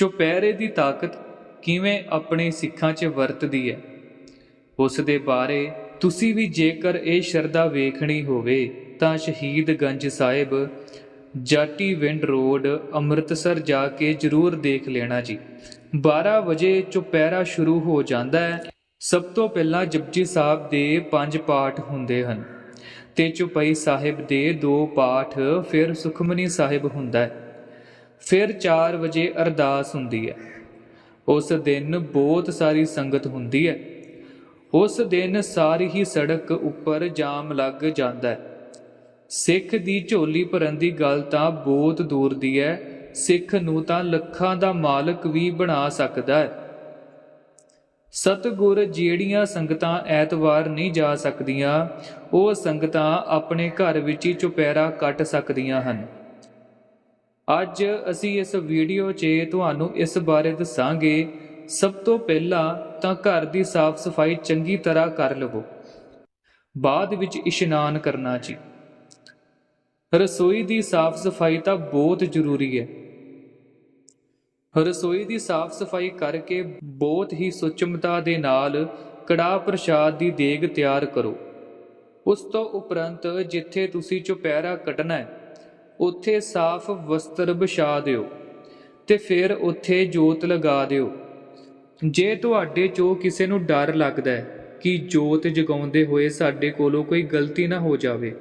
ਚੁਪਹਿਰੇ ਦੀ ਤਾਕਤ ਕਿਵੇਂ ਆਪਣੇ ਸਿੱਖਾਂ 'ਚ ਵਰਤਦੀ ਹੈ? ਉਸ ਦੇ ਬਾਰੇ ਤੁਸੀਂ ਵੀ ਜੇਕਰ ਇਹ ਸ਼ਰਧਾ ਵੇਖਣੀ ਹੋਵੇ ਤਾਂ ਸ਼ਹੀਦਗੰਜ ਸਾਹਿਬ, ਜਾਟੀ ਵਿੰਡ ਰੋਡ, ਅੰਮ੍ਰਿਤਸਰ ਜਾ ਕੇ ਜ਼ਰੂਰ ਦੇਖ ਲੈਣਾ ਜੀ। 12 ਵਜੇ ਚੁਪਹਿਰਾ ਸ਼ੁਰੂ ਹੋ ਜਾਂਦਾ ਹੈ। ਸਭ ਤੋਂ ਪਹਿਲਾਂ ਜਪਜੀ ਸਾਹਿਬ ਦੇ ਪੰਜ ਪਾਠ ਹੁੰਦੇ ਹਨ। ਤੇ ਚੁਪਈ ਸਾਹਿਬ ਦੇ ਦੋ ਪਾਠ, ਫਿਰ ਸੁਖਮਨੀ ਸਾਹਿਬ ਹੁੰਦਾ ਹੈ। ਫਿਰ 4 ਵਜੇ ਅਰਦਾਸ ਹੁੰਦੀ ਹੈ। ਉਸ ਦਿਨ ਬਹੁਤ ਸਾਰੀ ਸੰਗਤ ਹੁੰਦੀ ਹੈ। ਉਸ ਦਿਨ ਸਾਰੀ ਹੀ ਸੜਕ ਉੱਪਰ ਜਾਮ ਲੱਗ ਜਾਂਦਾ ਹੈ। ਸਿੱਖ ਦੀ ਝੋਲੀ ਭਰਨ ਦੀ ਗੱਲ ਤਾਂ ਬਹੁਤ ਦੂਰ ਦੀ ਹੈ। ਸਿੱਖ ਨੂੰ ਤਾਂ ਲੱਖਾਂ ਦਾ ਮਾਲਕ ਵੀ ਬਣਾ ਸਕਦਾ ਹੈ। ਸਤਿਗੁਰ ਜਿਹੜੀਆਂ ਸੰਗਤਾਂ ਐਤਵਾਰ ਨਹੀਂ ਜਾ ਸਕਦੀਆਂ, ਉਹ ਸੰਗਤਾਂ ਆਪਣੇ ਘਰ ਵਿੱਚ ਹੀ ਚੁਪਹਿਰਾ ਕੱਟ ਸਕਦੀਆਂ ਹਨ। ਅੱਜ ਅਸੀਂ ਇਸ ਵੀਡੀਓ 'ਚ ਤੁਹਾਨੂੰ ਇਸ ਬਾਰੇ ਦੱਸਾਂਗੇ, ਸਭ ਤੋਂ ਪਹਿਲਾਂ ਤਾਂ ਘਰ ਦੀ ਸਾਫ਼ ਸਫ਼ਾਈ ਚੰਗੀ ਤਰ੍ਹਾਂ ਕਰ ਲਵੋ। ਬਾਅਦ ਵਿੱਚ ਇਸ਼ਨਾਨ ਕਰਨਾ ਜੀ। ਰਸੋਈ ਦੀ ਸਾਫ਼ ਸਫ਼ਾਈ ਤਾਂ ਬਹੁਤ ਜ਼ਰੂਰੀ ਹੈ। ਰਸੋਈ ਦੀ ਸਾਫ਼ ਸਫ਼ਾਈ ਕਰਕੇ ਬਹੁਤ ਹੀ ਸੁਚਮਤਾ ਦੇ ਨਾਲ ਕੜਾਹ ਪ੍ਰਸ਼ਾਦ ਦੀ ਦੇਗ ਤਿਆਰ ਕਰੋ। ਉਸ ਤੋਂ ਉਪਰੰਤ ਜਿੱਥੇ ਤੁਸੀਂ ਚੁਪਹਿਰਾ ਕੱਟਣਾ ਹੈ ਉੱਥੇ ਸਾਫ਼ ਵਸਤਰ ਵਿਛਾ ਦਿਓ ਤੇ ਫਿਰ ਉੱਥੇ ਜੋਤ ਲਗਾ ਦਿਓ। ਜੇ ਤੁਹਾਡੇ ਚੋਂ ਕਿਸੇ ਨੂੰ ਡਰ ਲੱਗਦਾ ਹੈ ਕਿ ਜੋਤ ਜਗਾਉਂਦੇ ਹੋਏ ਸਾਡੇ ਕੋਲੋਂ ਕੋਈ ਗਲਤੀ ਨਾ ਹੋ ਜਾਵੇ,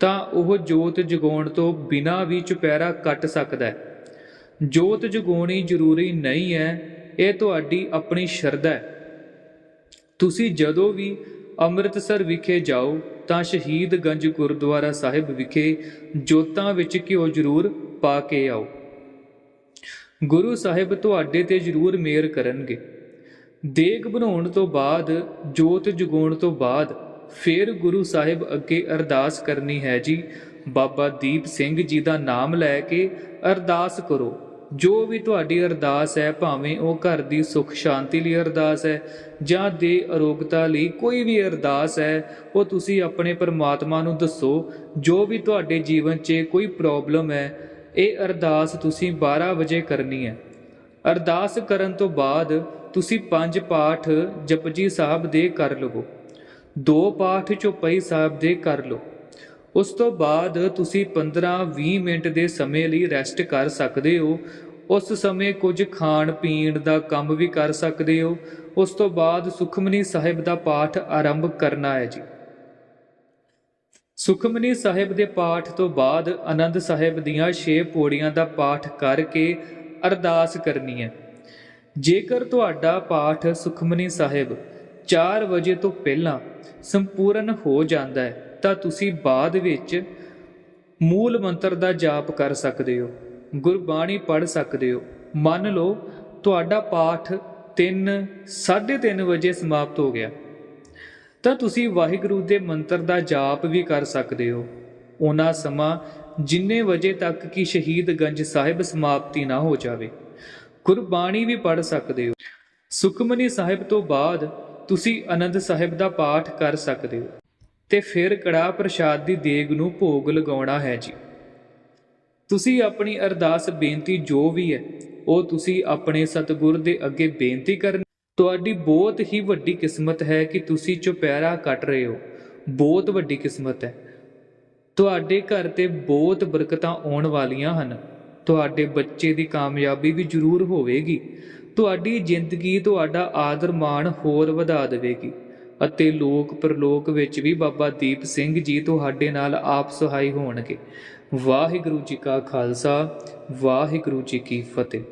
ਤਾਂ ਉਹ ਜੋਤ ਜਗਾਉਣ ਤੋਂ ਬਿਨਾਂ ਵੀ ਚੁਪਹਿਰਾ ਕੱਟ ਸਕਦਾ ਹੈ। ਜੋਤ ਜਗਾਉਣੀ ਜ਼ਰੂਰੀ ਨਹੀਂ ਹੈ, ਇਹ ਤੁਹਾਡੀ ਆਪਣੀ ਸ਼ਰਧਾ ਹੈ। ਤੁਸੀਂ ਜਦੋਂ ਵੀ ਅੰਮ੍ਰਿਤਸਰ ਵਿਖੇ ਜਾਓ ਤਾਂ ਸ਼ਹੀਦਗੰਜ ਗੁਰਦੁਆਰਾ ਸਾਹਿਬ ਵਿਖੇ ਜੋਤਾਂ ਵਿੱਚ ਘਿਓ ਜ਼ਰੂਰ ਪਾ ਕੇ ਆਓ। ਗੁਰੂ ਸਾਹਿਬ ਤੁਹਾਡੇ ਤੇ ਜ਼ਰੂਰ ਮਿਹਰ ਕਰਨਗੇ। ਦੇਗ ਬਣਾਉਣ ਤੋਂ ਬਾਅਦ, ਜੋਤ ਜਗਾਉਣ ਤੋਂ ਬਾਅਦ, ਫਿਰ ਗੁਰੂ ਸਾਹਿਬ ਅੱਗੇ ਅਰਦਾਸ ਕਰਨੀ ਹੈ ਜੀ। ਬਾਬਾ ਦੀਪ ਸਿੰਘ ਜੀ ਦਾ ਨਾਮ ਲੈ ਕੇ ਅਰਦਾਸ ਕਰੋ। ਜੋ ਵੀ ਤੁਹਾਡੀ ਅਰਦਾਸ ਹੈ, ਭਾਵੇਂ ਉਹ ਘਰ ਦੀ ਸੁੱਖ ਸ਼ਾਂਤੀ ਲਈ ਅਰਦਾਸ ਹੈ ਜਾਂ ਦੇ ਅਰੋਗਤਾ ਲਈ ਕੋਈ ਵੀ ਅਰਦਾਸ ਹੈ, ਉਹ ਤੁਸੀਂ ਆਪਣੇ ਪਰਮਾਤਮਾ ਨੂੰ ਦੱਸੋ, ਜੋ ਵੀ ਤੁਹਾਡੇ ਜੀਵਨ 'ਚ ਕੋਈ ਪ੍ਰੋਬਲਮ ਹੈ, ਇਹ ਅਰਦਾਸ ਤੁਸੀਂ 12 ਵਜੇ ਕਰਨੀ ਹੈ। ਅਰਦਾਸ ਕਰਨ ਤੋਂ ਬਾਅਦ ਤੁਸੀਂ ਪੰਜ ਪਾਠ ਜਪਜੀ ਸਾਹਿਬ ਦੇ ਕਰ ਲਵੋ। ਦੋ ਪਾਠ ਚੌਪਈ ਸਾਹਿਬ ਦੇ ਕਰ ਲਓ। ਉਸ ਤੋਂ ਬਾਅਦ ਤੁਸੀਂ 15-20 ਮਿੰਟ ਦੇ ਸਮੇਂ ਲਈ ਰੈਸਟ ਕਰ ਸਕਦੇ ਹੋ। ਉਸ ਸਮੇਂ ਕੁਝ ਖਾਣ ਪੀਣ ਦਾ ਕੰਮ ਵੀ ਕਰ ਸਕਦੇ ਹੋ। ਉਸ ਤੋਂ ਬਾਅਦ ਸੁਖਮਨੀ ਸਾਹਿਬ ਦਾ ਪਾਠ ਆਰੰਭ ਕਰਨਾ ਹੈ ਜੀ। ਸੁਖਮਨੀ ਸਾਹਿਬ ਦੇ ਪਾਠ ਤੋਂ ਬਾਅਦ ਆਨੰਦ ਸਾਹਿਬ ਦੀਆਂ 6 ਪੌੜੀਆਂ ਦਾ ਪਾਠ ਕਰਕੇ ਅਰਦਾਸ ਕਰਨੀ ਹੈ। ਜੇਕਰ ਤੁਹਾਡਾ ਪਾਠ ਸੁਖਮਨੀ ਸਾਹਿਬ 4 ਵਜੇ ਤੋਂ ਪਹਿਲਾਂ ਸੰਪੂਰਨ ਹੋ ਜਾਂਦਾ ਹੈ ਤਾਂ ਤੁਸੀਂ ਬਾਅਦ ਵਿੱਚ ਮੂਲ ਮੰਤਰ ਦਾ ਜਾਪ ਕਰ ਸਕਦੇ ਹੋ, ਗੁਰਬਾਣੀ ਪੜ੍ਹ ਸਕਦੇ ਹੋ। ਮੰਨ ਲਓ, ਤੁਹਾਡਾ ਪਾਠ 3 3:30 ਵਜੇ ਸਮਾਪਤ ਹੋ ਗਿਆ। ਤਾਂ ਤੁਸੀਂ ਵਾਹਿਗੁਰੂ ਦੇ ਮੰਤਰ ਦਾ ਜਾਪ ਵੀ ਕਰ ਸਕਦੇ ਹੋ। ਉਹਨਾਂ ਸਮਾਂ ਜਿੰਨੇ ਵਜੇ ਤੱਕ ਕਿ ਸ਼ਹੀਦ ਗੰਜ ਸਾਹਿਬ ਸਮਾਪਤੀ ਨਾ ਹੋ ਜਾਵੇ। ਗੁਰਬਾਣੀ ਵੀ ਪੜ੍ਹ ਸਕਦੇ ਹੋ। ਸੁਖਮਨੀ ਸਾਹਿਬ ਤੋਂ ਬਾਅਦ ਤੁਸੀਂ ਆਨੰਦ ਸਾਹਿਬ ਦਾ ਪਾਠ ਕਰ ਸਕਦੇ ਹੋ। ਤੇ ਫਿਰ ਕੜਾ ਪ੍ਰਸ਼ਾਦ ਦੀ ਦੇਗ ਨੂੰ ਭੋਗ ਲਗਾਉਣਾ ਹੈ ਜੀ। ਤੁਸੀਂ ਆਪਣੀ ਅਰਦਾਸ ਬੇਨਤੀ ਜੋ ਵੀ ਹੈ, ਉਹ ਤੁਸੀਂ ਆਪਣੇ ਸਤਿਗੁਰ ਦੇ ਅੱਗੇ ਬੇਨਤੀ ਕਰਨ। ਤੁਹਾਡੀ ਬਹੁਤ ਹੀ ਵੱਡੀ ਕਿਸਮਤ ਹੈ ਕਿ ਤੁਸੀਂ ਚੁਪਹਿਰਾ ਕੱਟ ਰਹੇ ਹੋ। ਬਹੁਤ ਵੱਡੀ ਕਿਸਮਤ ਹੈ। ਤੁਹਾਡੇ ਘਰ ਤੇ ਬਹੁਤ ਬਰਕਤਾਂ ਆਉਣ ਵਾਲੀਆਂ ਹਨ। ਤੁਹਾਡੇ ਬੱਚੇ ਦੀ ਕਾਮਯਾਬੀ ਵੀ ਜ਼ਰੂਰ ਹੋਵੇਗੀ। ਤੁਹਾਡੀ ਜ਼ਿੰਦਗੀ ਤੁਹਾਡਾ ਆਦਰ ਮਾਣ ਹੋਰ ਵਧਾ ਦੇਵੇਗੀ। ਅਤੇ ਲੋਕ ਪਰਲੋਕ ਵਿੱਚ ਵੀ ਬਾਬਾ ਦੀਪ ਸਿੰਘ ਜੀ ਤੁਹਾਡੇ ਨਾਲ ਆਪ ਸਹਾਈ ਹੋਣਗੇ। ਵਾਹਿਗੁਰੂ ਜੀ ਕਾ ਖਾਲਸਾ, ਵਾਹਿਗੁਰੂ ਜੀ ਕੀ ਫਤਿਹ।